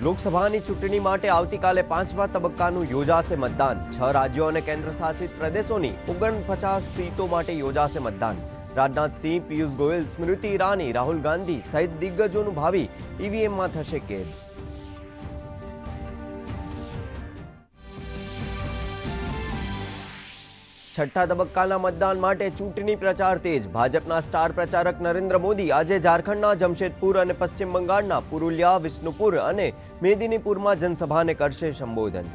लोकसभाની ચૂંટણી માટે આવતીકાલે 5મા તબક્કાનું યોજાશે મતદાન 6 રાજ્યો અને કેન્દ્રશાસિત પ્રદેશોની 49 સીટો માટે યોજાશે મતદાન રાજнат સી પીયુસ ગોવિલ સ્મૃતિ રાણી રાહુલ ગાંધી સહીદ દિગ્ગજોનું ભાવી ઈવીએમમાં થશે કે છઠ્ઠા દબકાના મતદાન માટે ચૂટની પ્રચાર તેજ ભાજપના સ્ટાર પ્રચારક નરેન્દ્ર મોદી આજે ઝારખંડના જમશેદપુર અને પશ્ચિમ બંગાળના પુરુલિયા, વિષ્ણુપુર અને મેদিনীપુરમાં જનસભાને કર્સેશ સંબોધન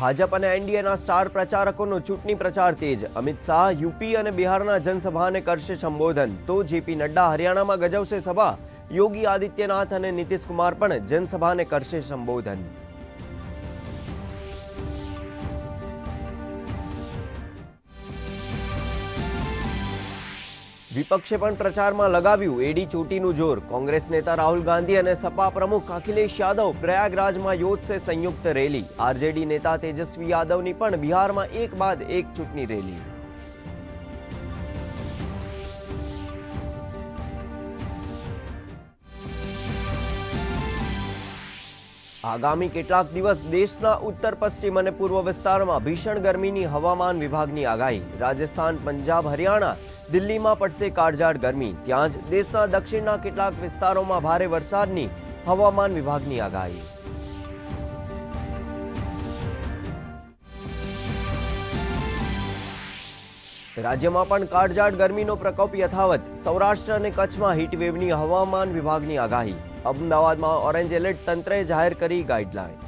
ભાજપ અને આઈએનડીઆના સ્ટાર પ્રચારકોનો ચૂટની પ્રચાર તેજ અમિત શા યુપી અને બિહારના જનસભાને કર્સેશ સંબોધન ટો જીપી નડ્ડા હરિયાણામાં ગજાવ સે સભા યોગી આદિત્યનાથ અને નીતિશ કુમાર પણ જનસભાને કરશે સંબોધન વિપક્ષે પણ પ્રચારમાં લગાવ્યું એડી ચોટીનું જોર કોંગ્રેસ નેતા રાહુલ ગાંધી અને સપા પ્રમુખ અખિલેશ યાદવ પ્રયાગરાજમાં યોજશે સંયુક્ત રેલી આરજેડી નેતા તેજસ્વી યાદવની પણ બિહારમાં એક બાદ એક ચૂંટણી રેલી આગામી કેટલાક દિવસ દેશના ઉત્તર પશ્ચિમ અને પૂર્વ વિસ્તારમાં ભીષણ ગરમીની હવામાન વિભાગની આગાહી રાજસ્થાન પંજાબ હરિયાણા દિલ્હીમાં પડશે કાળઝાળ ગરમી ત્યાં જ દેશના દક્ષિણના કેટલાક વિસ્તારોમાં ભારે વરસાદની હવામાન વિભાગની આગાહી રાજ્યમાં પણ કાળજાળ ગરમીનો પ્રકોપ યથાવત સૌરાષ્ટ્ર અને કચ્છમાં હીટવેવની હવામાન વિભાગની આગાહી અમદાવાદમાં ઓરેન્જ એલર્ટ તંત્રએ જાહેર કરી ગાઈડલાઈન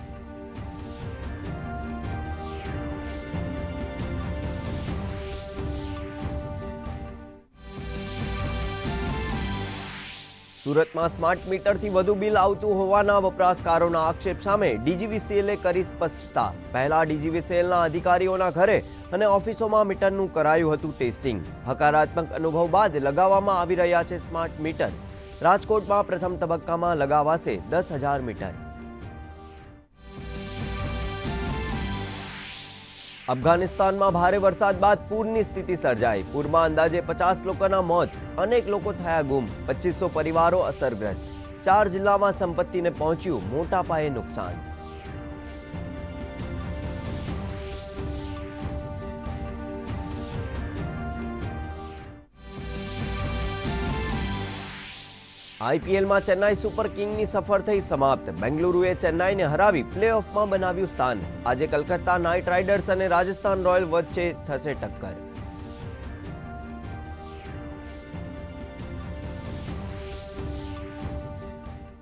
સુરતમાં સ્માર્ટ મીટરથી વધુ બિલ આવતું હોવાના વપરાશકારોના આક્ષેપ સામે ડીજીવીસીએલે કરી સ્પષ્ટતા પહેલા ડીજીવીસીએલના અધિકારીઓના ઘરે અને ઓફિસોમાં મીટરનું કરાયું હતું ટેસ્ટિંગ હકારાત્મક અનુભવ બાદ લગાવવામાં આવી રહ્યા છે સ્માર્ટ મીટર રાજકોટમાં પ્રથમ તબક્કામાં લગાવાશે દસ હજાર મીટર અફઘાનિસ્તાનમાં ભારે વરસાદ બાદ પૂરની સ્થિતિ સર્જાઈ પૂરમાં અંદાજે પચાસ લોકોના મોત અનેક લોકો થયા ગુમ પચીસો પરિવારો અસરગ્રસ્ત ચાર જિલ્લામાં સંપત્તિને પહોંચ્યું મોટા પાયે નુકસાન આઈપીએલમાં ચેન્નાઈ સુપર કિંગની સફર થઈ સમાપ્ત બેંગલુરુએ ચેન્નાઈને હરાવી પ્લેઓફમાં બનાવ્યું સ્થાન આજે કલકત્તા નાઇટ રાઇડર્સ અને રાજસ્થાન રોયલ વચ્ચે થશે ટક્કર